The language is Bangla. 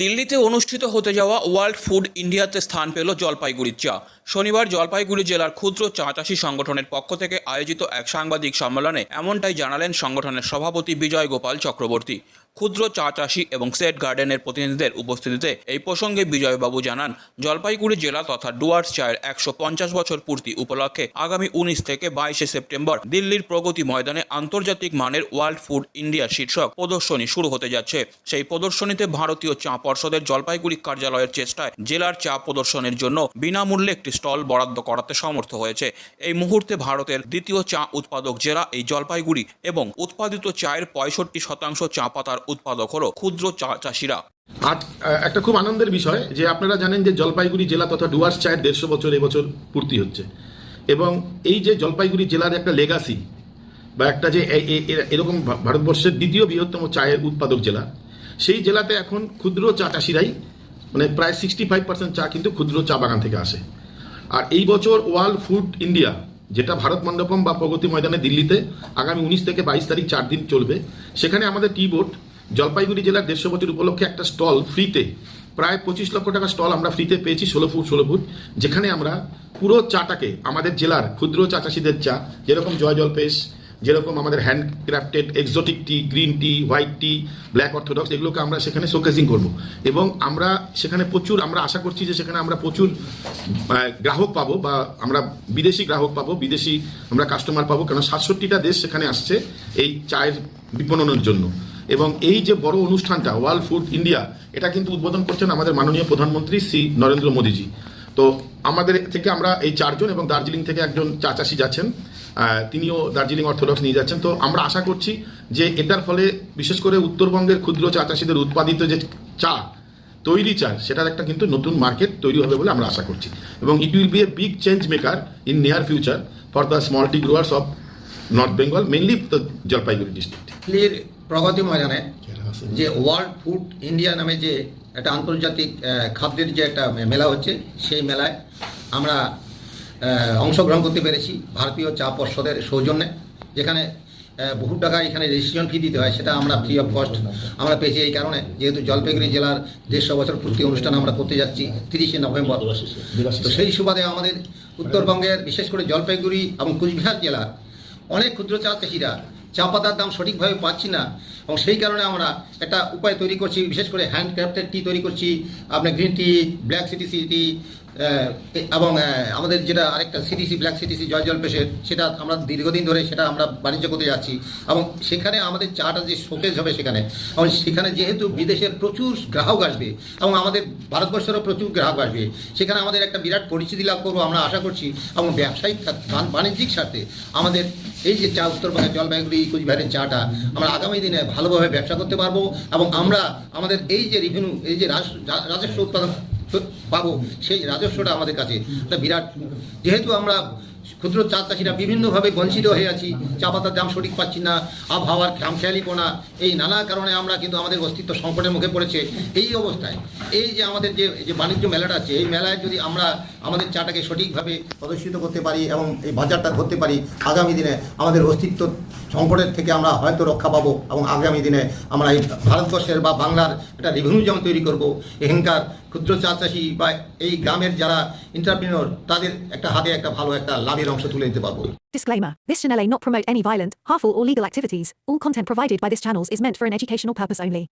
দিল্লিতে অনুষ্ঠিত হতে যাওয়া ওয়ার্ল্ড ফুড ইন্ডিয়াতে স্থান পেল জলপাইগুড়ির চা। শনিবার জলপাইগুড়ি জেলার ক্ষুদ্র চা চাষি সংগঠনের পক্ষ থেকে আয়োজিত এক সাংবাদিক সম্মেলনে এমনটাই জানালেন সংগঠনের সভাপতি বিজয় গোপাল চক্রবর্তী। ক্ষুদ্র চা চাষি এবং সেট গার্ডেনের প্রতিনিধিদের উপস্থিতিতে এই প্রসঙ্গে বিজয়বাবু জানান, জলপাইগুড়ি জেলা তথা ডুয়ার্স চায়ের একশো পঞ্চাশ বছর পূর্তি উপলক্ষে আগামী উনিশ থেকে বাইশে সেপ্টেম্বর দিল্লির প্রগতি ময়দানে আন্তর্জাতিক মানের ওয়ার্ল্ড ফুড ইন্ডিয়া শীর্ষক প্রদর্শনী শুরু হতে যাচ্ছে। সেই প্রদর্শনীতে ভারতীয় চা পর্ষদের জলপাইগুড়ি কার্যালয়ের চেষ্টায় জেলার চা প্রদর্শনের জন্য বিনামূল্যে একটি স্টল বরাদ্দ করাতে সমর্থ হয়েছে। এই মুহূর্তে ভারতের দ্বিতীয় চা উৎপাদক জেলা এই জলপাইগুড়ি এবং উৎপাদিত চায়ের পঁয়ষট্টি শতাংশ চা পাতার উৎপাদক হল ক্ষুদ্র চা চাষিরা। আজ একটা খুব আনন্দের বিষয় যে আপনারা জানেন যে জলপাইগুড়ি জেলা তথা ডুয়ার্স চায়ের দেড়শো বছর এবছর পূর্তি হচ্ছে। এবং এই যে জলপাইগুড়ি জেলার একটা লেগাসি বা একটা যে এরকম ভারতবর্ষের দ্বিতীয় বৃহত্তম চায়ের উৎপাদক জেলা, সেই জেলাতে এখন ক্ষুদ্র চা চাষিরাই মানে প্রায় সিক্সটি ফাইভ পার্সেন্ট চা কিন্তু ক্ষুদ্র চা বাগান থেকে আসে। আর এই বছর ওয়ার্ল্ড ফুড ইন্ডিয়া, যেটা ভারত মণ্ডপম বা প্রগতি ময়দানে দিল্লিতে আগামী উনিশ থেকে বাইশ তারিখ চার দিন চলবে, সেখানে আমাদের টি বোর্ড জলপাইগুড়ি জেলার দেড়শো বছর উপলক্ষে একটা স্টল ফ্রিতে, প্রায় পঁচিশ লক্ষ টাকা স্টল আমরা ফ্রিতে পেয়েছি, ষোলো ফুট ষোলো ফুট, যেখানে আমরা পুরো চাটাকে, আমাদের জেলার ক্ষুদ্র চা চাষিদের চা, যেরকম জয় জলপেশ, যেরকম আমাদের handcrafted exotic tea green tea white tea black orthodox এগুলোকে আমরা সেখানে শোকেসিং করব। এবং আমরা সেখানে প্রচুর, আমরা আশা করছি যে সেখানে আমরা প্রচুর গ্রাহক পাবো বা আমরা বিদেশি গ্রাহক পাবো, বিদেশি আমরা কাস্টমার পাবো কারণ সাতষট্টিটা দেশ সেখানে আসছে এই চায়ের বিপণনের জন্য। এবং এই যে বড় অনুষ্ঠানটা ওয়ার্ল্ড ফুড ইন্ডিয়া এটা কিন্তু উদ্বোধন করছেন আমাদের মাননীয় প্রধানমন্ত্রী শ্রী নরেন্দ্র মোদীজি। তো আমাদের থেকে আমরা এই চারজন এবং দার্জিলিং থেকে একজন চা চাষি যাচ্ছেন তিনিও দার্জিলিং অর্থোডক্স নিয়ে যাচ্ছেন। তো আমরা আশা করছি যে এটার ফলে বিশেষ করে উত্তরবঙ্গের ক্ষুদ্র চা চাষিদের উৎপাদিত যে চা, তৈরি চা, সেটার একটা কিন্তু নতুন মার্কেট তৈরি হবে বলে আমরা আশা করছি। এবং it will be a big change maker in near future for the small tea growers of North Bengal mainly Jalpaiguri district প্রগতি ময়দানে যে ওয়ার্ল্ড ফুড ইন্ডিয়া নামে যে একটা আন্তর্জাতিক খাদ্যের যে একটা মেলা হচ্ছে সেই মেলায় আমরা অংশগ্রহণ করতে পেরেছি ভারতীয় চা পর্ষদের সৌজন্যে যেখানে বহু টাকা এখানে রেজিস্ট্রেশন ফি দিতে হয় সেটা আমরা ফ্রি অফ কস্ট আমরা পেয়েছি। এই কারণে যেহেতু জলপাইগুড়ি জেলার দেড়শো বছর পূর্তি অনুষ্ঠান আমরা করতে যাচ্ছি তিরিশে নভেম্বর। তো সেই সুবাদে আমাদের উত্তরবঙ্গের বিশেষ করে জলপাইগুড়ি এবং কুচবিহার জেলার অনেক ক্ষুদ্র চা চাষিরা চা পাতার দাম সঠিকভাবে পাচ্ছি না এবং সেই কারণে আমরা একটা উপায় তৈরি করছি, বিশেষ করে হ্যান্ড ক্রাফটেড টি তৈরি করছি। আপনার green tea black CTC tea এবং আমাদের যেটা আরেকটা সিটিসি ব্ল্যাক সিটিসি জয় জলপেশের, সেটা আমরা দীর্ঘদিন ধরে সেটা আমরা বাণিজ্য করতে যাচ্ছি। এবং সেখানে আমাদের চাটা যে শোকেজ হবে সেখানে। এবং সেখানে যেহেতু বিদেশের প্রচুর গ্রাহক আসবে, এবং আমাদের ভারতবর্ষেরও প্রচুর গ্রাহক আসবে, সেখানে আমাদের একটা বিরাট পরিচিতি লাভ করব আমরা আশা করছি। এবং ব্যবসায়িক বাণিজ্যিক স্বার্থে আমাদের এই যে চা উত্তরবঙ্গের জলপাইগুড়ি, কুচবিহারের চাটা, আমরা আগামী দিনে ভালোভাবে ব্যবসা করতে পারব। এবং আমরা, আমাদের এই যে রিভিনিউ এই যে রাজস্ব উৎপাদন পাবো, সেই রাজস্বটা আমাদের কাছে। বিরাট, যেহেতু আমরা ক্ষুদ্র চা চাষিরা বিভিন্নভাবে বঞ্চিত হয়ে আছি, চা পাতার দাম সঠিক পাচ্ছি না, আবহাওয়ার খামখেয়ালিপনা এই নানা কারণে আমরা কিন্তু আমাদের অস্তিত্ব সংকটের মুখে পড়েছে, এই অবস্থায়। এই যে আমাদের যে যে বাণিজ্য মেলাটা আছে, এই মেলায় যদি আমরা আমাদের চাটাকে সঠিকভাবে প্রদর্শিত করতে পারি এবং এই বাজারটা ধরতে পারি, আগামী দিনে আমাদের অস্তিত্ব সংকটের থেকে আমরা হয়তো রক্ষা পাবো এবং আগামী দিনে আমরা এই ভারতবর্ষের বা বাংলার একটা রেভিনিউ যেমন তৈরি করব, এখানকার ক্ষুদ্র চা চাষি বা এই গ্রামের যারা এন্টারপ্রিনর তাদের একটা হাতে একটা ভালো একটা লাভের অংশ তুলে দিতে পারবো Disclaimer This channel may not promote any violent, harmful, or legal activities. All content provided by this channel is meant for an educational purpose only.